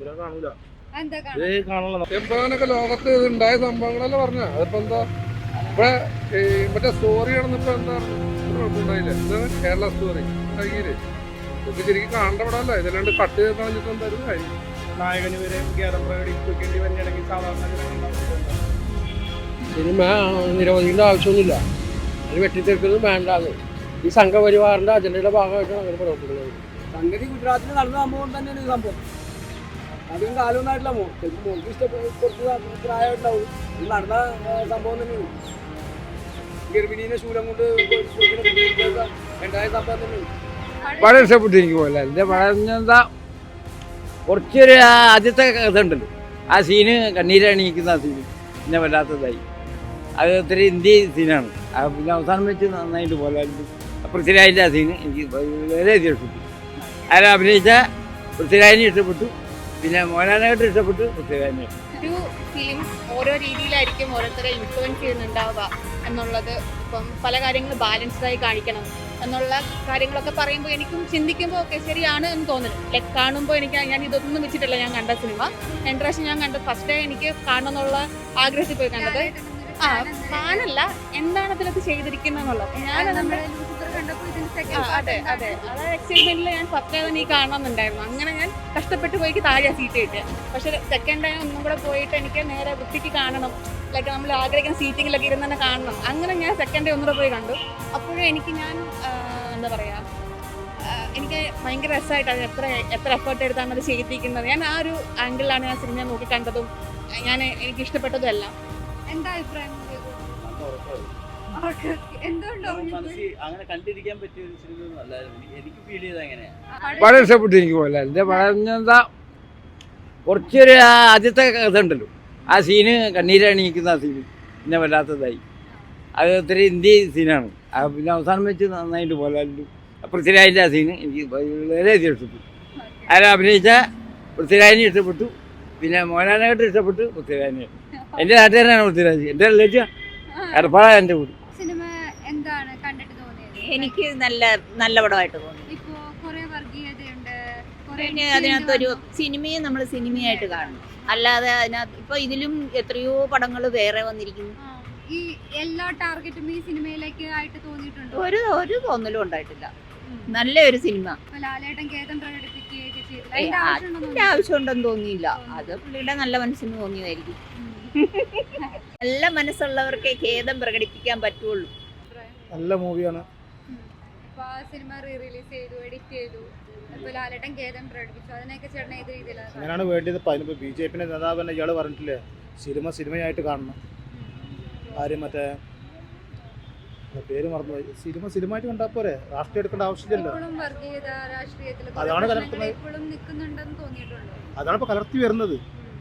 ഇത് എംപുരാനൊക്കെ ലോകത്ത് ഇത് ഉണ്ടായ സംഭവങ്ങളല്ലേ പറഞ്ഞ? അതിപ്പോ എന്താ? ഇവിടെ ഈ മറ്റേ സ്റ്റോറി ആണെന്നിപ്പോ എന്താ കുഴപ്പമുണ്ടായില്ല എന്താണ് കേരള സ്റ്റോറി കഴിഞ്ഞില്ലേ ഇത് ശരിക്കും കാണേണ്ട പടമല്ല ഇതിലാണ്ട് കട്ട് ചെയ്ത് കളഞ്ഞിട്ട് എന്തായാലും കാര്യം? നായകന് വരെ ഗ്യാരം പ്രകടിപ്പിക്കേണ്ടി വരികയാണെങ്കിൽ സാധാരണ സിനിമ നിരോധിക്കേണ്ട ആവശ്യമൊന്നുമില്ല. അത് വെട്ടിത്തെറിക്കുന്നത് വേണ്ടാന്ന്. ഈ സംഘപരിവാറിന്റെ അജണ്ടയുടെ ഭാഗമായിട്ടാണ് അങ്ങനെ പ്രവർത്തിക്കുന്നത്. സംഗതി ഗുജറാത്തിൽ നടന്ന സംഭവം തന്നെയാണ് ഈ സംഭവം. അധികം കാലമൊന്നായിട്ടില്ല മോ ശരിക്കും മോൾക്ക് ഇഷ്ടപ്പെട്ട കുറച്ച് പ്രായമായിട്ടുണ്ടാവും ഇത് നടന്ന സംഭവം തന്നെയാണ് ഗർഭിണീനെ ശൂലം കൊണ്ട് ഉണ്ടായ സംഭവം തന്നെയാണ് വളരെ ഇഷ്ടപ്പെട്ടു എനിക്ക് പോലെ എന്റെ പറഞ്ഞെന്താ കുറച്ചൊരു ആദ്യത്തെ ഇതുണ്ടല്ലോ. ആ സീന് കണ്ണീരണിയിക്കുന്ന ആ സീന് പിന്നെ വല്ലാത്തതായി. അത് ഒത്തിരി ഇന്ത്യ സീനാണ് പിന്നെ അവസാനം വെച്ച് നന്നായിട്ട് പോലെ പൃഥ്വിരാജിന്റെ ആ സീന് എനിക്ക് വളരെ ഇഷ്ടപ്പെട്ടു. അതിൽ അഭിനയിച്ച? പൃഥ്വിരാജിനെ ഇഷ്ടപ്പെട്ടു. പിന്നെ മോഹൻലാലിനായിട്ട് ഇഷ്ടപ്പെട്ടു പൃഥ്വിരാജിനെ ഒരു ഫിലിം ഓരോ രീതിയിലായിരിക്കും ഓരോരുത്തരെ ഇൻഫ്ലുവൻസ് ചെയ്യുന്നുണ്ടാവുക എന്നുള്ളത്. ഇപ്പം പല കാര്യങ്ങളും ബാലൻസ്ഡ് ആയി കാണിക്കണം എന്നുള്ള കാര്യങ്ങളൊക്കെ പറയുമ്പോൾ എനിക്കും ചിന്തിക്കുമ്പോൾ ഒക്കെ ശരിയാണ് എന്ന് തോന്നുന്നു. ലൈക്ക് കാണുമ്പോൾ എനിക്ക് ഞാൻ ഇതൊന്നും വെച്ചിട്ടില്ല ഞാൻ കണ്ട സിനിമ രണ്ട് പ്രാവശ്യം ഞാൻ കണ്ട. ഫസ്റ്റ് ഡേ എനിക്ക് കാണണം എന്നുള്ള ആഗ്രഹത്തിൽ പോയി കണ്ടത്. ആ ഫാനല്ല. എന്താണ് അതിലൊക്കെ ചെയ്തിരിക്കുന്നത് അതെ അതെ എക്സൈറ്റ്മെന്റിൽ ഞാൻ ഫസ്റ്റ് ടൈം ഈ കാണണമെന്നുണ്ടായിരുന്നു. അങ്ങനെ ഞാൻ കഷ്ടപ്പെട്ട് പോയി താഴെ സീറ്റ് കിട്ടിയത് പക്ഷെ സെക്കൻഡ് ടൈം ഒന്നും കൂടെ പോയിട്ട് എനിക്ക് നേരെ വൃത്തിക്ക് കാണണം. ലൈക്ക് നമ്മൾ ആഗ്രഹിക്കുന്ന സീറ്റിങ്ങിലൊക്കെ ഇരുന്ന് തന്നെ കാണണം. അങ്ങനെ ഞാൻ സെക്കൻഡ് ഡേ ഒന്നുകൂടെ പോയി കണ്ടു. അപ്പോഴും എനിക്ക് ഞാൻ എന്താ പറയാ എനിക്ക് ഭയങ്കര രസമായിട്ട് അത് എത്ര എത്ര എഫേർട്ട് എടുത്താണ് അത് ചെയ്തിരിക്കുന്നത്. ഞാൻ ആ ഒരു ആംഗിളിലാണ് ഞാൻ സിനിമ നോക്കി കണ്ടതും. ഞാൻ എനിക്ക് ഇഷ്ടപ്പെട്ടതും എല്ലാം. എന്താ അഭിപ്രായം? അങ്ങനെ കണ്ടിരിക്കാൻ പറ്റിയ ഒരു സിനിമയൊന്നും അല്ലായിരുന്നു. എനിക്ക് ഫീൽ ചെയ്തത് അങ്ങനെയാ വളരെ ഇഷ്ടപ്പെട്ടു എനിക്ക് പോലെ എന്റെ പറഞ്ഞെന്താ കുറച്ചൊരു ആദ്യത്തെ കഥ ഉണ്ടല്ലോ ആ സീന് കണ്ണീരണിയിക്കുന്ന ആ സീന് പിന്നെ വല്ലാത്തതായി. അത് ഒത്തിരി ഇന്ത്യ സീനാണ് ആ പിന്നെ അവസാനം വെച്ച് നന്നായിട്ട് പോലെ പൃഥ്വിരാജിന്റെ ആ സീന് എനിക്ക് വളരെയധികം ഇഷ്ടപ്പെട്ടു. അതിൽ അഭിനയിച്ച? പൃഥ്വിരാജിനെ ഇഷ്ടപ്പെട്ടു. പിന്നെ മോഹൻലാലിനായിട്ട് ഇഷ്ടപ്പെട്ടു പൃഥ്വിരാജിനെ എന്റെ നാട്ടുകാരനാണ് പൃഥ്വിരാജ്. എന്റെ റിലേറ്റീവ് എടപ്പാള എന്റെ കൂടി. സിനിമ എന്താണ് കണ്ടിട്ട് തോന്നിയത്? എനിക്ക് നല്ല നല്ല പടമായിട്ട് തോന്നി. ഇപ്പോ കുറേ വർഗീയതയുണ്ട് കുറെ പിന്നെ അതിനകത്തൊരു സിനിമയെ നമ്മൾ സിനിമയായിട്ട് കാണും അല്ലാതെ അതിനകത്ത് ഇപ്പൊ ഇതിലും എത്രയോ പടങ്ങൾ വേറെ വന്നിരിക്കുന്നു. ഈ എല്ലാ ടാർഗറ്റും ഈ സിനിമയിലേക്ക് ആയിട്ട് തോന്നിയിട്ടുണ്ട്? ഒരു ഒരു തോന്നലും ഉണ്ടായിട്ടില്ല. നല്ലൊരു സിനിമ. ആവശ്യമുണ്ടെന്ന് തോന്നിയില്ല. അത് പുള്ളിയുടെ നല്ല മനസ്സിന് തോന്നിയതായിരിക്കും. നല്ല മനസ്സുള്ളവർക്കേ ഖേദം പ്രകടിപ്പിക്കാൻ പറ്റുള്ളൂ. നല്ല മൂവിയാണ്. സിനിമ റീ റിലീസ് ചെയ്തു എഡിറ്റ് ചെയ്തു. ഇപ്പൊ ലാലേട്ടൻ ഖേദം പ്രകടിപ്പിച്ചു. അതിനൊക്കെ ചേട്ടൻ ഏത് രീതിയിലാണ് അങ്ങനെയാണ് വേണ്ടത് ബി ജെ പി നേതാവ് തന്നെ ഇയാൾ പറഞ്ഞിട്ടില്ലേ സിനിമ സിനിമയായിട്ട് കാണണം. ആരും മറ്റേ പേര് മറന്നുപോയി. സിനിമ സിനിമയായിട്ട് കണ്ടാൽ പോരെ? രാഷ്ട്രീയം എടുക്കേണ്ട ആവശ്യമില്ലല്ലോ. അതാണ് കലർത്തുന്നത്. ഇപ്പോഴും നിൽക്കുന്നുണ്ടെന്ന് തോന്നിയിട്ടുണ്ടോ? അതാണ് ഇപ്പൊ കലർത്തി വരുന്നത്.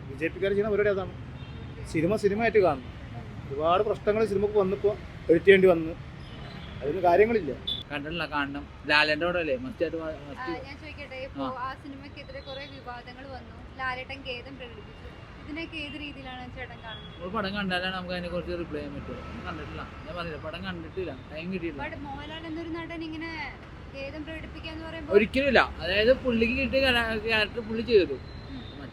ബി ജെ പിക്കാർ ചെയ്യുന്ന പരിപാടി അതാണ്. സിനിമ സിനിമയായിട്ട് കാണുന്നു ഒരുപാട് പ്രശ്നങ്ങൾ സിനിമക്ക് വന്നപ്പോൾ എഴുത്തേണ്ടി വന്ന്. അതിന് കാര്യങ്ങളില്ല. കണ്ടിട്ടില്ല കാണണം. ലാലന്റെ കൂടെ അല്ലേ മറ്റായിട്ട് ആ, ഞാൻ ചോദിക്കട്ടെ? ഇപ്പൊ ആ. കുറെ വിവാദങ്ങൾ വന്നു. ലാലേട്ടൻ ഖേദം പ്രകടിപ്പിച്ചു. ഇതിനൊക്കെ ഏത് രീതിയിലാണ് ചേട്ടൻ കാണുന്നത്? നമ്മൾ പടം കണ്ടാലാണ് നമുക്ക് അതിനെ കുറിച്ച് റിപ്ലൈ ചെയ്യാൻ പറ്റുള്ളൂ കണ്ടിട്ടില്ല. ഞാൻ പറഞ്ഞില്ല പടം കണ്ടിട്ടില്ല. ടൈം കിട്ടിയില്ല ബട്ട് മോഹൻലാൽ എന്നൊരു നടൻ ഇങ്ങനെ ഖേദം പ്രകടിപ്പിക്കാന്ന് പറയുമ്പോൾ ഒരിക്കലും ഇല്ല അതായത് പുള്ളിക്ക് കിട്ടിയ ക്യാരക്ടർ പുള്ളി ചെയ്തു.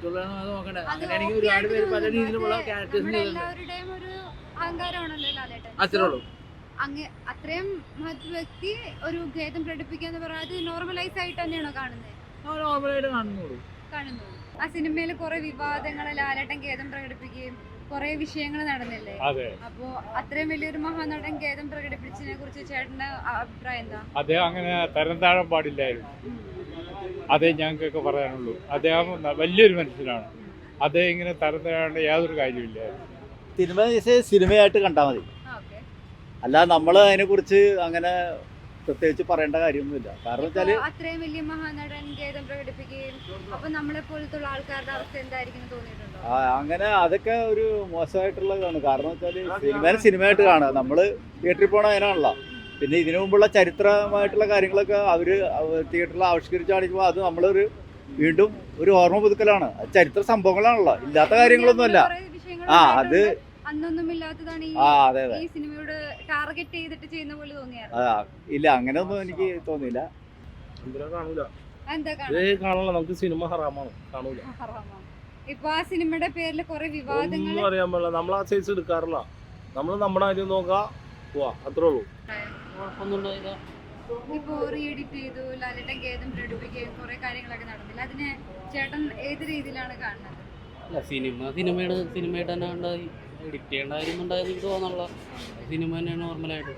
മറ്റുള്ളവരാണ് അത് നോക്കണ്ടേ അങ്ങനെ അങ്ങനെയാണെങ്കിൽ ഒരുപാട് പേര് പല രീതിയിലുള്ള ക്യാരക്ടേഴ്സ് എല്ലാവരുടെയും ഒരു അഹങ്കാരമാണല്ലോ ലാലേട്ടൻ. അത്രേ ഉള്ളൂ. അങ്ങ് അത്രയും മഹത് വ്യക്തി ഒരു ഖേദം പ്രകടിപ്പിക്കാന്ന് എന്ന് അത് നോർമലൈസ് ആയിട്ട് തന്നെയാണോ കാണുന്നത്? നോർമലായിട്ട് കാണുന്നുള്ളൂ. കാണുന്നത് ആ സിനിമയിൽ കുറെ വിവാദങ്ങൾ ലാലേട്ടൻ ഖേദം പ്രകടിപ്പിക്കുകയും കുറെ വിഷയങ്ങൾ നടന്നില്ലേ? അതെ. അപ്പോ അത്രയും വലിയൊരു മഹാനടൻ ഖേദം പ്രകടിപ്പിച്ചതിനെ കുറിച്ച് ചേട്ടന്റെ അഭിപ്രായം എന്താ? അദ്ദേഹം അങ്ങനെ തരം താഴാൻ പാടില്ലായിരുന്നു. അതേ ഞങ്ങൾക്കൊക്കെ പറയാനുള്ളൂ. അദ്ദേഹം വലിയൊരു മനുഷ്യനാണ്. അദ്ദേഹം ഇങ്ങനെ തരത്തിലാണ് യാതൊരു കാര്യമില്ല സിനിമ സിനിമയായിട്ട് കണ്ടാൽ മതി. അല്ല നമ്മൾ അതിനെക്കുറിച്ച് അങ്ങനെ പ്രത്യേകിച്ച് പറയേണ്ട കാര്യമൊന്നുമില്ല. കാരണം വെച്ചാൽ അത്രയും വലിയ മഹാനടൻ ഖേദം പ്രകടിപ്പിക്കുകയും അപ്പൊ നമ്മളെ പോലത്തുള്ള ആൾക്കാരുടെ അവസ്ഥ എന്തായിരിക്കും തോന്നിയിട്ടുണ്ടോ? അങ്ങനെ അതൊക്കെ ഒരു മോശമായിട്ടുള്ളതാണ്. കാരണം വെച്ചാൽ സിനിമ സിനിമയായിട്ട് കാണുക. നമ്മൾ തിയേറ്ററിൽ പോണ അതിനാണല്ലോ. പിന്നെ ഇതിനു മുമ്പുള്ള ചരിത്രമായിട്ടുള്ള കാര്യങ്ങളൊക്കെ അവർ തിയേറ്ററിൽ ആവിഷ്കരിച്ചാണിപ്പോൾ അത് നമ്മളൊരു വീണ്ടും ഒരു ഓർമ്മ പുതുക്കലാണ്. ചരിത്ര സംഭവങ്ങളാണല്ലോ. ഇല്ലാത്ത കാര്യങ്ങളൊന്നുമല്ല. ആ, അത് അന്നൊന്നും ഇല്ലാത്തതാണ് ഒന്നും ആ അതെ അതെ. ഈ സിനിമയോട് ടാർഗറ്റ് ചെയ്തിട്ട് ചെയ്യുന്ന പോലെ തോന്നിയായിരുന്നു. ആ ഇല്ല അങ്ങനെയൊന്നും എനിക്ക് തോന്നിയില്ല. കാണൂല? നമുക്ക് സിനിമ ഹറാമാണ്. കാണൂല. ഹറാമാണ് ഇപ്പൊ ആ സിനിമയുടെ പേരിൽ കുറെ വിവാദങ്ങൾ അറിയാൻ പാടില്ല. നമ്മൾ ആ സൈസ് എടുക്കാറില്ല. നമ്മൾ നമ്മുടെ കാര്യം നോക്കാ. പോവാ. അത്രേ ഉള്ളൂ. ഇപ്പൊ റീ എഡിറ്റ് ചെയ്തു ലാലേട്ടൻ ഗേദം പ്രകടിപ്പിക്കുകയും കുറേ കാര്യങ്ങളൊക്കെ നടന്നില്ല. അതിനെ ചേട്ടൻ ഏത് രീതിയിലാണ് കാണുന്നത്? അല്ല സിനിമ സിനിമയുടെ സിനിമയായിട്ട് തന്നെ ഉണ്ടായി എഡിറ്റ് ചെയ്യേണ്ട കാര്യം ഉണ്ടായെന്ന് എനിക്ക് സിനിമ തന്നെയാണ് നോർമലായിട്ട്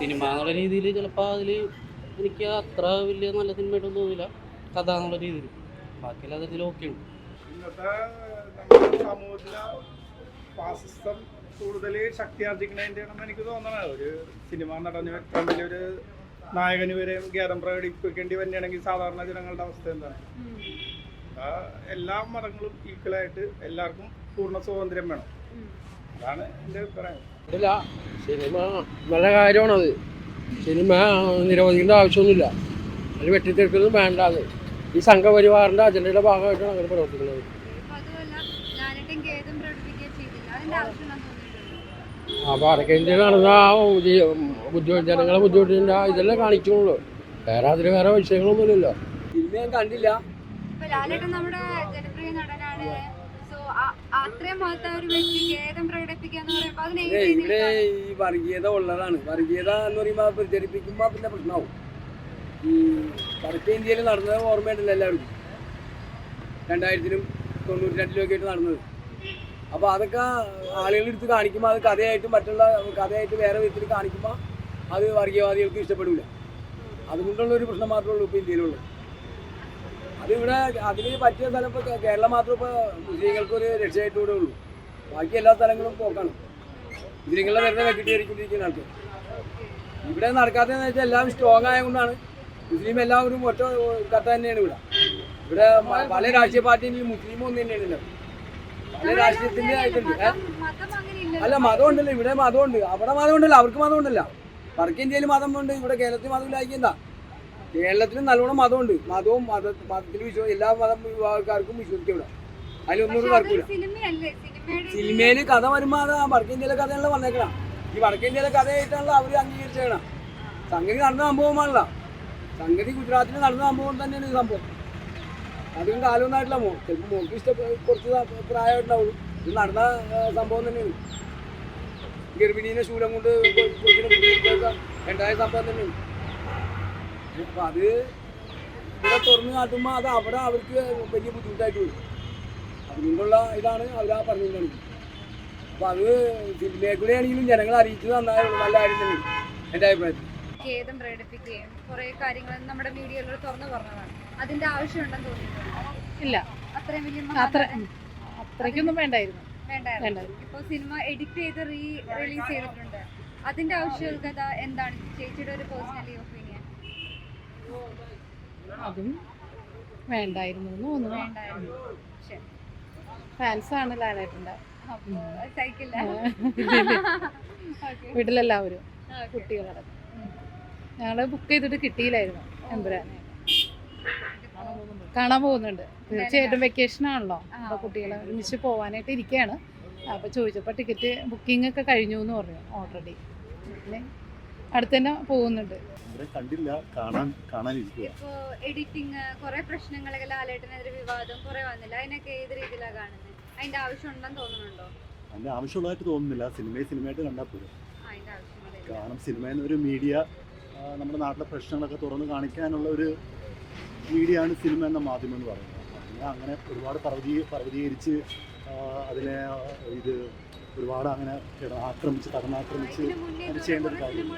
സിനിമ എന്നുള്ള രീതിയിൽ ചിലപ്പോൾ അതിൽ എനിക്ക് അത്ര വലിയ നല്ല സിനിമയായിട്ടൊന്നും തോന്നില്ല കഥ എന്നുള്ള രീതിയിൽ. ബാക്കിയെല്ലാം അതിൽ ഓക്കെയാണ് ഇന്നത്തെ നമ്മുടെ സമൂഹത്തിലെ ഫാസിസം കൂടുതൽ ശക്തിയാർജിക്കണതിന്റെയാണെന്ന് എനിക്ക് തോന്നണത്. ഒരു സിനിമ നടന് ഏറ്റവും വലിയൊരു നായകന് വരെ ഖേദം പ്രകടിപ്പിക്കേണ്ടി വരികയാണെങ്കിൽ സാധാരണ ജനങ്ങളുടെ അവസ്ഥ എന്താണ്? ആ, എല്ലാ മതങ്ങളും ഈക്വലായിട്ട് എല്ലാവർക്കും പൂർണ സ്വാതന്ത്ര്യം വേണം. അതാണ് എന്റെ അഭിപ്രായം. ഇല്ല സിനിമ നല്ല കാര്യമാണത്. സിനിമ നിരോധിക്കേണ്ട ആവശ്യമൊന്നുമില്ല. അത് വെട്ടിത്തെടുക്കുന്നതും വേണ്ട അത്. ഈ സംഘപരിവാറിന്റെ അജണ്ടയുടെ ഭാഗമായിട്ടാണ് അങ്ങനെ പ്രവർത്തിക്കുന്നത്. അപ്പോൾ അതൊക്കെ ഇന്ത്യയിൽ നടന്ന ബുദ്ധിമുട്ട് ജനങ്ങളെ ബുദ്ധിമുട്ടിന്റെ ഇതെല്ലാം കാണിക്കുള്ളൂ. വേറെ അതിന് വേറെ വിഷയങ്ങളൊന്നുമില്ലല്ലോ. സിനിമ ഞാൻ കണ്ടില്ല. ഇപ്പൊ ലാലേട്ടൻ നമ്മുടെ ജനപ്രിയ നടനാണ്. സോ അത്രയും ഒരു വ്യക്തി ഗേദം പ്രകടിപ്പിക്കുക എന്ന് പറയുമ്പോ അതിനെ ഇവിടെ? ഈ വർഗീയത ഉള്ളതാണ്. വർഗീയത എന്ന് പറയുമ്പോൾ പ്രചരിപ്പിക്കുമ്പോൾ പിന്നെ പ്രശ്നമാവും. ഈ വടക്കേ ഇന്ത്യയിൽ നടന്നത് ഓർമ്മയുണ്ടല്ലോ എല്ലാവർക്കും. രണ്ടായിരത്തിലും തൊണ്ണൂറ്റി രണ്ടിലൊക്കെ ആയിട്ട് നടന്നത്. അപ്പോൾ അതൊക്കെ ആളുകളെടുത്ത് കാണിക്കുമ്പോൾ അത് കഥയായിട്ട് മറ്റുള്ള കഥയായിട്ട് വേറെ വിധത്തിൽ കാണിക്കുമ്പോൾ അത് വർഗീയവാദികൾക്ക് ഇഷ്ടപ്പെടില്ല അതുകൊണ്ടുള്ള ഒരു പ്രശ്നം മാത്രമേ ഉള്ളൂ ഇപ്പോൾ ഇന്ത്യയിലുള്ളൂ അതിവിടെ അതിന് പറ്റിയ സ്ഥലം ഇപ്പോൾ കേരളം മാത്രം ഇപ്പോൾ മുസ്ലിങ്ങൾക്ക് ഒരു രക്ഷയായിട്ട് കൂടെ ഉള്ളൂ. ബാക്കി എല്ലാ സ്ഥലങ്ങളും പോക്കാണ്. മുസ്ലിങ്ങളെ വെറുതെ കെട്ടിട്ടിരിക്കുന്ന ആൾക്കാർ ഇവിടെ നടക്കാത്തതെന്ന് വെച്ചാൽ എല്ലാം സ്ട്രോങ് ആയതുകൊണ്ടാണ് മുസ്ലിം എല്ലാവരും ഒറ്റ കഥ തന്നെയാണ് ഇവിടെ. ഇവിടെ പല രാഷ്ട്രീയ പാർട്ടിയും മുസ്ലിം ഒന്നും തന്നെയാണ് ഉള്ളത്. പല രാഷ്ട്രീയത്തിന്റെ ആയിട്ടുണ്ട് അല്ല മതം ഉണ്ടല്ലോ ഇവിടെ മതം ഉണ്ട് അവിടെ മതം ഉണ്ടല്ലോ അവർക്ക് മതം ഉണ്ടല്ലോ വടക്കേ ഇന്ത്യയിൽ ഉണ്ട്. ഇവിടെ കേരളത്തിൽ മതമില്ലായിരിക്കും എന്താ കേരളത്തിൽ നല്ലോണം മതമുണ്ട്. മതവും മത മതത്തിൽ വിശ്വാസം എല്ലാ മതം വിഭാഗക്കാർക്കും വിശ്വസിക്കും ഇവിടെ. അതിലൊന്നും അതൊരു സിനിമയിൽ കഥ വരുമ്പോ അത് വടക്കേ ഇന്ത്യയിലെ കഥയാണല്ലോ വന്നേക്കണം. ഈ വടക്കേ ഇന്ത്യയിലെ കഥയായിട്ടാണല്ലോ അവർ അംഗീകരിച്ചേക്കണം. സംഗതി നടന്ന സംഭവമാണല്ലോ. സംഗതി ഗുജറാത്തിൽ നടന്ന സംഭവം തന്നെയാണ് ഈ സംഭവം. അധികം കാലമൊന്നായിട്ടില്ല മോൾ. ചിലപ്പോൾ മോൾക്ക് ഇഷ്ടപ്പെട്ട കുറച്ച് പ്രായമായിട്ടുണ്ടാവുള്ളൂ. ഇത് നടന്ന സംഭവം തന്നെയാണ്. ഗർഭിണീനെ ശൂലം കൊണ്ട് ഉണ്ടായ സംഭവം തന്നെയാണ്. അപ്പൊ അത് ഇവിടെ തുറന്ന് കാട്ടുമ്പോൾ അത് അവിടെ അവർക്ക് വലിയ ബുദ്ധിമുട്ടായിട്ട് വരും. അതുകൊണ്ടുള്ള ഇതാണ് അവർ ആ പറഞ്ഞുകൊണ്ടാണ് അപ്പൊ അത് മേഖലയാണെങ്കിലും ജനങ്ങളെ അറിയിച്ചത് നന്നായി നല്ല കാര്യം തന്നെയാണ്. എന്റെ അഭിപ്രായത്തിൽ. ഖേദം പ്രകടിപ്പിക്കുകയും കുറെ കാര്യങ്ങൾ നമ്മുടെ മീഡിയയിലൂടെ തുറന്നു പറഞ്ഞതാണ്. അതിന്റെ ആവശ്യമുണ്ടെന്ന് തോന്നിയിട്ടുണ്ടോ? ഇല്ല. അത്രയും വലിയ അത്ര അത്രയ്ക്കൊന്നും വേണ്ടായിരുന്നു. വേണ്ടായിരുന്നു. ഇപ്പൊ സിനിമ എഡിറ്റ് ചെയ്ത് റീ റിലീസ് ചെയ്തിട്ടുണ്ട്. അതിന്റെ ആവശ്യകത എന്താണ്? ചേച്ചിയുടെ ഒരു പേഴ്സണലി ഒപ്പീനിയൻ? അതും വേണ്ടായിരുന്നു എന്ന് തോന്നുന്നു. ഫാൻസാണ് ലാലേട്ടന്റെ. വീട്ടിലെല്ലാവരും കുട്ടികളടക്കം. ഞങ്ങൾ ബുക്ക് ചെയ്തിട്ട് കിട്ടിയില്ലായിരുന്നു എമ്പുരാനെ. കാണാൻ പോകുന്നുണ്ട്. തീർച്ചയായിട്ടും വെക്കേഷൻ ആണല്ലോ. അപ്പൊ കുട്ടികളെ ഒരുമിച്ച് പോവാനായിട്ട് ഇരിക്കുകയാണ് അപ്പൊ ചോദിച്ചപ്പോൾ ടിക്കറ്റ് ബുക്കിംഗ് ഒക്കെ കഴിഞ്ഞു എന്ന് പറഞ്ഞു ഓൾറെഡി അടുത്ത തന്നെ പോകുന്നുണ്ട്. കണ്ടില്ല കാണാൻ കാണാൻ ഇപ്പൊ എഡിറ്റിംഗ് കുറെ പ്രശ്നങ്ങളൊക്കെ ലാലേട്ടനെതിരെ വിവാദം കുറെ വന്നില്ല. അതിനൊക്കെ ഏത് രീതിയിലാണ് കാണുന്നത് അതിന്റെ ആവശ്യം ഉണ്ടെന്ന് തോന്നുന്നുണ്ടോ? അതിന്റെ ആവശ്യമുള്ളതായിട്ട് തോന്നുന്നില്ല. സിനിമയെ സിനിമയായിട്ട് കണ്ടാൽ പോലും കാരണം സിനിമ എന്നൊരു മീഡിയ നമ്മുടെ നാട്ടിലെ പ്രശ്നങ്ങളൊക്കെ തുറന്നു കാണിക്കാനുള്ള ഒരു മീഡിയയാണ് സിനിമ എന്ന മാധ്യമം എന്ന് പറയുന്നത്. അതിനെ അങ്ങനെ ഒരുപാട് പർവതീ പർവതീകരിച്ച് അതിനെ ഇത് ഒരുപാട് അങ്ങനെ ആക്രമിച്ച് തകർന്നാക്രമിച്ച് അത് ചെയ്യേണ്ട ഒരു കാര്യം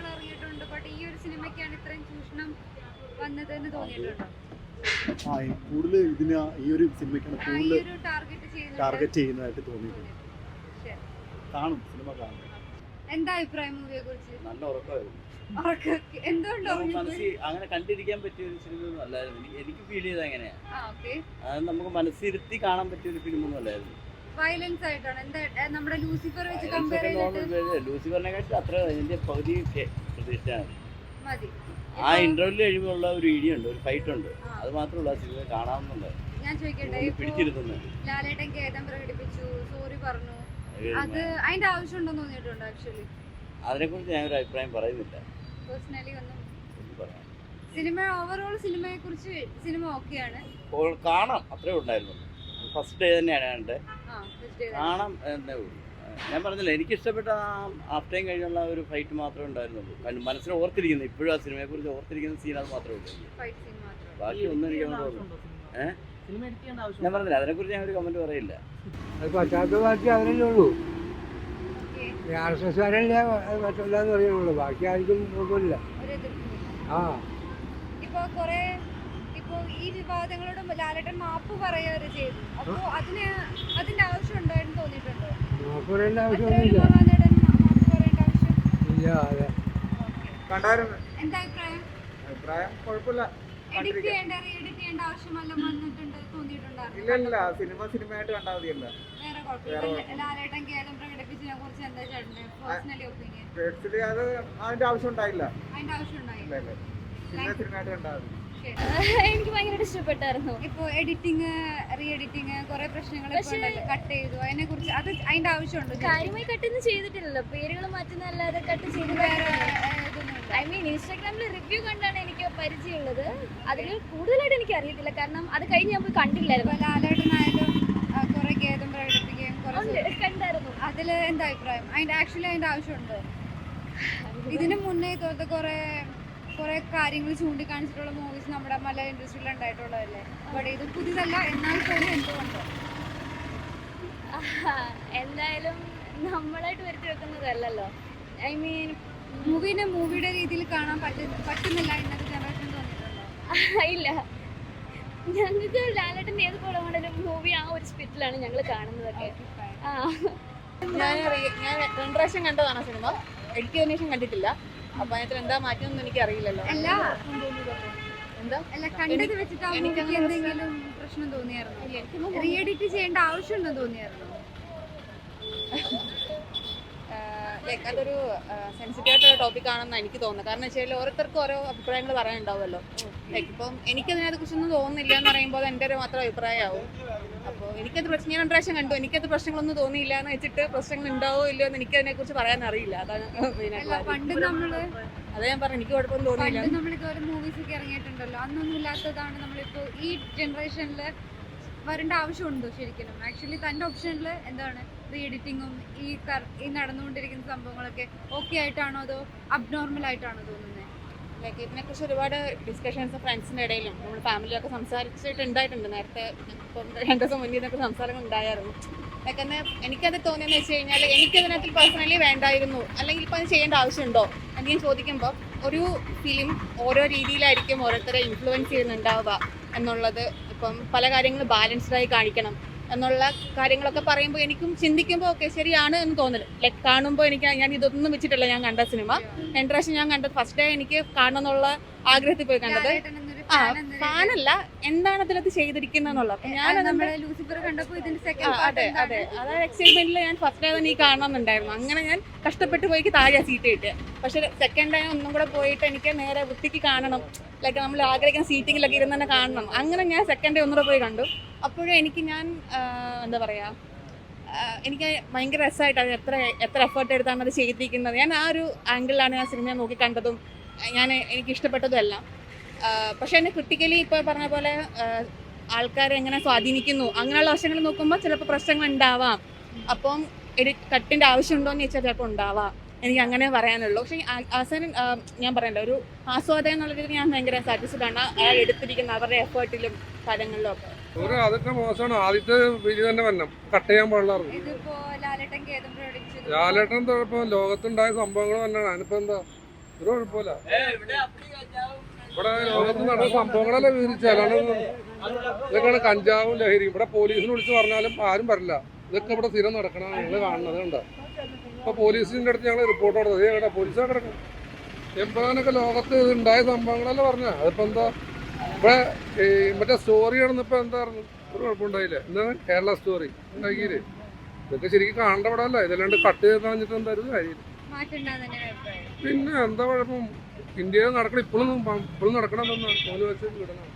ആ കൂടുതൽ ഇതിന് ഈ ഒരു സിനിമയ്ക്കാണ് കൂടുതൽ ടാർഗറ്റ് ചെയ്യുന്നതായിട്ട് തോന്നിയിട്ടുണ്ട്. കാണും സിനിമ കാണും. എന്താ അഭിപ്രായം മൂവിയെ കുറിച്ച് നല്ല മനസ്സിൽ അങ്ങനെ കണ്ടിരിക്കാൻ പറ്റിയ ഒരു സിനിമയൊന്നും അല്ലായിരുന്നു. എനിക്ക് ഫീൽ ചെയ്ത് അങ്ങനെയാണ് അത് നമുക്ക് മനസ്സിരുത്തി കാണാൻ പറ്റിയ ഒരു ഫിലിമൊന്നും അല്ലായിരുന്നു. വയലൻസ് ആയിട്ടാണ്. എന്താ നമ്മുടെ ലൂസിഫർ വെച്ച് കമ്പയർ ചെയ്തിട്ട് ലൂസിഫറിനെക്കാട്ടി അത്ര ഇതിന്റെ പകുതി പ്രതീക്ഷിച്ചാണ് മതി. ആ കഴിയുമ്പോഴുള്ള ഒരു ഒരു ഫൈറ്റ് ഉണ്ട് അത് മാത്രമല്ല സിനിമ ഞാൻ ചോദിക്കട്ടെ ലാലേട്ടൻ പ്രകടിപ്പിച്ചു സോറി പറഞ്ഞു. അത് അതിന്റെ ആവശ്യം ഉണ്ടെന്ന് തോന്നിയിട്ടുണ്ടോ ആക്ച്വലി അതിനെക്കുറിച്ച് ഞാൻ ഒരു അഭിപ്രായം പറയുന്നില്ല. പേഴ്സണലി ഒന്നും സിനിമ ഓവറോൾ സിനിമയെ കുറിച്ച് സിനിമ ഓക്കെയാണ്. കാണാം അത്രേ ഉണ്ടായിരുന്നു ഫസ്റ്റ് ഡേ തന്നെയാണ് day കാണാം എന്നേ ഉള്ളൂ. ഞാൻ പറഞ്ഞില്ല എനിക്ക് ഇഷ്ടപ്പെട്ട ആ ഹാഫ് ടൈം കഴിഞ്ഞുള്ള ഒരു ഫൈറ്റ് മാത്രമേ ഉണ്ടായിരുന്നുള്ളൂ. കാരണം മനസ്സിൽ ഓർത്തിരിക്കുന്നു ഇപ്പോഴും ആ സിനിമയെ കുറിച്ച് ഓർത്തിരിക്കുന്ന സീൻ അത് മാത്രമേ ഉള്ളൂ. ബാക്കി ഒന്നും എനിക്ക് ഏഹ് ഞാൻ പറഞ്ഞില്ല അതിനെക്കുറിച്ച് ഞാൻ ഒരു കമന്റ് പറയില്ല അത് പറ്റാത്ത ബാക്കി അതിനല്ലേ ഉള്ളൂ Okay. ആർ എസ് എസ്കാരല്ലേ അത് പറ്റില്ല എന്ന് പറയുന്നുള്ളൂ ബാക്കി ആർക്കും കുഴപ്പമില്ല. ആ. ഇപ്പൊ കൊറേ ഇപ്പൊ ഈ വിവാദങ്ങളോട് ലാലേട്ടൻ മാപ്പ് പറയാറ് ചെയ്തു. അപ്പൊ അതിന് അതിന്റെ ആവശ്യം ഉണ്ടായിരുന്നു തോന്നിയിട്ടുണ്ടോ? മാപ്പ് പറയേണ്ട ആവശ്യമൊന്നുമില്ല മാപ്പ് പറയേണ്ട ആവശ്യം? ഇല്ല അതെ. കണ്ടായിരുന്നു. എന്താ അഭിപ്രായം? അഭിപ്രായം കുഴപ്പമില്ല. എഡിറ്റ് ചെയ്യേണ്ട എഡിറ്റ് ചെയ്യേണ്ട ആവശ്യമല്ല വന്നിട്ടുണ്ട് തോന്നിയിട്ടുണ്ടായിരുന്നു ഇല്ല ഇല്ല. സിനിമ സിനിമയായിട്ട് കണ്ടാൽ മതിയല്ലോ. വേറെ കുഴപ്പമില്ല. ലാലേട്ടൻ കേരളം കുറിച്ച് എന്താ ചേട്ടന്റെ പേഴ്സണലി ഒപ്പീനിയൻ പേഴ്സണലി അത് അതിന്റെ ആവശ്യം ഉണ്ടായില്ല. സിനിമ സിനിമയായിട്ട് കണ്ടാൽ എനിക്ക് ഭയങ്കര ഇഷ്ടപ്പെട്ടായിരുന്നു. ഇപ്പൊ എഡിറ്റിംഗ് റീ എഡിറ്റിംഗ് കുറെ പ്രശ്നങ്ങൾ കട്ട് ചെയ്തു. അതിനെ കുറിച്ച് അത് അതിന്റെ ആവശ്യമുണ്ട് കാര്യമായി കട്ടൊന്നും ചെയ്തിട്ടില്ലല്ലോ. പേരുകൾ മാറ്റുന്നല്ലാതെ കട്ട് ചെയ്ത് വേറെ ഐ മീൻ ഇൻസ്റ്റാഗ്രാമിൽ റിവ്യൂ കണ്ടാണ് എനിക്ക് പരിചയമുള്ളത്. അതിൽ കൂടുതലായിട്ട് എനിക്ക് അറിയത്തില്ല. കാരണം അത് കഴിഞ്ഞ് ഞാൻ പോയി കണ്ടില്ലായിരുന്നു. ലാലേട്ടനായാലും കുറെ ഖേദം പ്രകടിപ്പിക്കുകയും അതിൽ എന്താ അഭിപ്രായം? അതിന്റെ ആക്ച്വലി അതിന്റെ ആവശ്യമുണ്ടോ. ഇതിനു മുന്നേ ഇതുപോലത്തെ കുറെ കുറെ കാര്യങ്ങൾ ചൂണ്ടിക്കാണിച്ചിട്ടുള്ള മൂവീസ് നമ്മുടെ മല ഇൻഡസ്ട്രിയിൽ ഉണ്ടായിട്ടുള്ളതല്ലേ? ബട്ട് ഇത് പുതിയതല്ല എന്നാൽ പോലും എന്തുകൊണ്ട്? എന്തായാലും നമ്മളായിട്ട് വരുത്തി വെക്കുന്നതല്ലല്ലോ. ഐ മീൻ മൂവിനെ മൂവിയുടെ രീതിയിൽ കാണാൻ പറ്റുന്ന പറ്റുന്നില്ല ഇന്നത്തെ ജനറേഷൻ തോന്നിയിട്ടുണ്ടോ? ഇല്ല. ഞങ്ങൾക്ക് ലാലേട്ടന്റെ ഏത് പടമാണെങ്കിലും മൂവി ആ ഒരു സ്പിറ്റിലാണ് ഞങ്ങൾ കാണുന്നതൊക്കെ. ആ. ഞാൻ ഞാൻ രണ്ട് പ്രാവശ്യം കണ്ടതാണ് സിനിമ. എനിക്ക് ശേഷം കണ്ടിട്ടില്ല. അപ്പൊ അതിനകത്ത് എന്താ മാറ്റമൊന്നും എനിക്ക് അറിയില്ലല്ലോ അല്ല. എന്താ? അല്ല കണ്ടത് എന്തെങ്കിലും പ്രശ്നം തോന്നിയായിരുന്നു? ഇല്ല, എനിക്കൊന്നും റീ എഡിറ്റ് ചെയ്യേണ്ട ആവശ്യമുണ്ടെന്ന് തോന്നിയായിരുന്നു? ലൈക്ക് അതൊരു സെൻസിറ്റീവ് ആയിട്ടുള്ള ടോപ്പിക് ആണെന്ന് എനിക്ക് തോന്നുന്നത്. കാരണം വെച്ചാൽ ഓരോരുത്തർക്കും ഓരോ അഭിപ്രായങ്ങൾ പറയാനുണ്ടാവുമല്ലോ. ലൈക്ക് ഇപ്പം എനിക്കതിനെ കുറിച്ചൊന്നും തോന്നുന്നില്ല എന്ന് പറയുമ്പോൾ എന്റെ ഒരു മാത്രം അഭിപ്രായമാവും. അപ്പോൾ എനിക്കത് പ്രശ്നം ഞാൻ പ്രാവശ്യം കണ്ടു. എനിക്കത് പ്രശ്നങ്ങളൊന്നും തോന്നിയില്ല എന്ന് വെച്ചിട്ട് പ്രശ്നങ്ങൾ ഉണ്ടാവോ ഇല്ലയോ എന്ന് എനിക്കതിനെ കുറിച്ച് പറയാൻ അറിയില്ല. അതാണ് പണ്ട്. നമ്മൾ അതാ ഞാൻ പറഞ്ഞു എനിക്ക് കുഴപ്പമൊന്നും തോന്നിയില്ല. നമ്മൾ ഇതുപോലെ മൂവീസ് ഒക്കെ ഇറങ്ങിയിട്ടുണ്ടല്ലോ. അന്നൊന്നും ഇല്ലാത്തതാണ് നമ്മളിപ്പോ ഈ ജനറേഷനിൽ വരേണ്ട ആവശ്യമുണ്ടോ ശരിക്കും. ആക്ച്വലി തന്റെ ഓപ്ഷനിൽ എന്താണ്? റീ എഡിറ്റിങ്ങും ഈ ഈ നടന്നുകൊണ്ടിരിക്കുന്ന സംഭവങ്ങളൊക്കെ ഓക്കെ ആയിട്ടാണോ അതോ അബ്നോർമൽ ആയിട്ടാണോ തോന്നുന്നത് ലൈക്ക് ഇതിനെക്കുറിച്ച് ഒരുപാട് ഡിസ്കഷൻസ് ഫ്രണ്ട്സിന്റെ ഇടയിലും നമ്മൾ ഫാമിലിയൊക്കെ സംസാരിച്ചിട്ടുണ്ടായിട്ടുണ്ട് നേരത്തെ ഇപ്പം രണ്ട് ദിവസം മുന്നേ ഇതൊക്കെ സംസാരങ്ങൾ ഉണ്ടായിരുന്നു ലൈക്ക് എന്ന് എനിക്കത് തോന്നിയെന്ന് വെച്ച് കഴിഞ്ഞാൽ എനിക്കതിനകത്ത് പേഴ്സണലി വേണ്ടായിരുന്നു. അല്ലെങ്കിൽ ഇപ്പം അത് ചെയ്യേണ്ട ആവശ്യമുണ്ടോ? എന്ന് ചോദിക്കുമ്പോൾ ഒരു ഫിലിം ഓരോ രീതിയിലായിരിക്കും ഓരോരുത്തരെ ഇൻഫ്ലുവൻസ് ചെയ്യുന്നുണ്ടാവുക എന്നുള്ളത് ഇപ്പം പല കാര്യങ്ങളും ബാലൻസ്ഡായി കാണിക്കണം. എന്നുള്ള കാര്യങ്ങളൊക്കെ പറയുമ്പോൾ എനിക്കും ചിന്തിക്കുമ്പോൾ ഓക്കെ ശരിയാണ് എന്ന് തോന്നൽ. ലൈക്ക് കാണുമ്പോൾ എനിക്ക് ഞാൻ ഇതൊന്നും വെച്ചിട്ടില്ല ഞാൻ കണ്ട സിനിമ. രണ്ട് പ്രാവശ്യം ഞാൻ കണ്ടത്. ഫസ്റ്റ് ഡേ എനിക്ക് കാണണം എന്നുള്ള ആഗ്രഹത്തിൽ പോയി കണ്ടത്. ആ ഫാനല്ല എന്താണ് അതിലത് ചെയ്തിരിക്കുന്നത് അപ്പൊ ഞാൻ അത് എക്സൈറ്റ്മെന്റിൽ ഞാൻ ഫസ്റ്റ് ഡേ തന്നെ ഈ കാണണമെന്നുണ്ടായിരുന്നു. അങ്ങനെ ഞാൻ കഷ്ടപ്പെട്ട് പോയി താഴെ സീറ്റ് കിട്ടിയ പക്ഷെ സെക്കൻഡ് ടൈം ഒന്നും കൂടെ പോയിട്ട് എനിക്ക് നേരെ വൃത്തിക്ക് കാണണം. ലൈക്ക് നമ്മൾ ആഗ്രഹിക്കുന്ന സീറ്റിങ്ങിലൊക്കെ ഇരുന്ന് തന്നെ കാണണം. അങ്ങനെ ഞാൻ സെക്കൻഡ് ഡേ ഒന്നുകൂടെ പോയി കണ്ടു. അപ്പോഴും എനിക്ക് ഞാൻ എന്താ പറയാ എനിക്ക് ഭയങ്കര രസമായിട്ടാണ് എത്ര എത്ര എഫേർട്ട് എടുത്താണ് അത് ചെയ്തിരിക്കുന്നത്. ഞാൻ ആ ഒരു ആംഗിളിലാണ് ആ സിനിമ നോക്കി കണ്ടതും. ഞാൻ എനിക്ക് ഇഷ്ടപ്പെട്ടതും എല്ലാം. പക്ഷെ എന്നെ ക്രിട്ടിക്കലി ഇപ്പൊ പറഞ്ഞ പോലെ ആൾക്കാരെ എങ്ങനെ സ്വാധീനിക്കുന്നു അങ്ങനെയുള്ള വശങ്ങൾ നോക്കുമ്പോൾ ചിലപ്പോൾ പ്രശ്നങ്ങൾ ഉണ്ടാവാം. അപ്പം ഒരു കട്ടിന്റെ ആവശ്യമുണ്ടോ എന്ന് ചോദിച്ചാൽ ചിലപ്പോൾ ഉണ്ടാവാം. എനിക്ക് അങ്ങനെ പറയാനുള്ളൂ. പക്ഷേ അവസാനം ഞാൻ പറയണ്ട ഒരു ആസ്വാദകം എന്നുള്ള രീതിയിൽ ഞാൻ ഭയങ്കര സാറ്റിസ്ഫൈഡ് ആണ്. അയാൾ എടുത്തിരിക്കുന്ന അവരുടെ എഫേർട്ടിലും കാര്യങ്ങളിലും ഒക്കെ. ഒരു അതൊക്കെ മോശമാണ്. ആദ്യത്തെ വിധി തന്നെ വരണം. കട്ട് ചെയ്യാൻ പാടില്ല ലാലേട്ടൻ ലോകത്തുണ്ടായ സംഭവങ്ങൾ തന്നെയാണ്. അതിനിപ്പോ എന്താ? ഒരു കുഴപ്പമില്ല. ഇവിടെ ലോകത്ത് നടന്ന സംഭവങ്ങളല്ലേ വിവരിച്ച? അല്ലാണ്ട് ഇതൊക്കെയാണ് കഞ്ചാവും ലഹരി. ഇവിടെ പോലീസിനെ വിളിച്ച് പറഞ്ഞാലും ആരും വരില്ല. ഇതൊക്കെ ഇവിടെ സ്ഥിരം നടക്കണം ഞങ്ങൾ കാണുന്നത് കണ്ടോ? ഇപ്പൊ പോലീസിന്റെ അടുത്ത് ഞങ്ങൾ റിപ്പോർട്ട് കൊടുത്തത്. ഏടാ പോലീസ് കിടക്കും? എപ്പോഴാനൊക്കെ ലോകത്ത് ഇത് ഉണ്ടായ സംഭവങ്ങളല്ലേ പറഞ്ഞ? അതിപ്പോ എന്താ? ഇവിടെ ഈ മറ്റേ സ്റ്റോറി നടന്നപ്പോ എന്തായിരുന്നു ഒരു കുഴപ്പമുണ്ടായില്ല എന്താണ് കേരള സ്റ്റോറി ഉണ്ടാക്കിയില്ലേ? ഇതൊക്കെ ശരിക്കും കാണേണ്ട പടമല്ല ഇതല്ലാണ്ട് കട്ട് ചെയ്ത് കളഞ്ഞിട്ട് എന്തായിരുന്നു കാര്യം മാറ്റുണ്ടാന്ന് തന്നെ അഭിപ്രായം. പിന്നെ എന്താ കുഴപ്പം? ഇന്ത്യയിൽ നടക്കണം ഇപ്പോഴും ഇപ്പോഴും നടക്കണം എന്നാണ് മോന് വെച്ച് വിടണം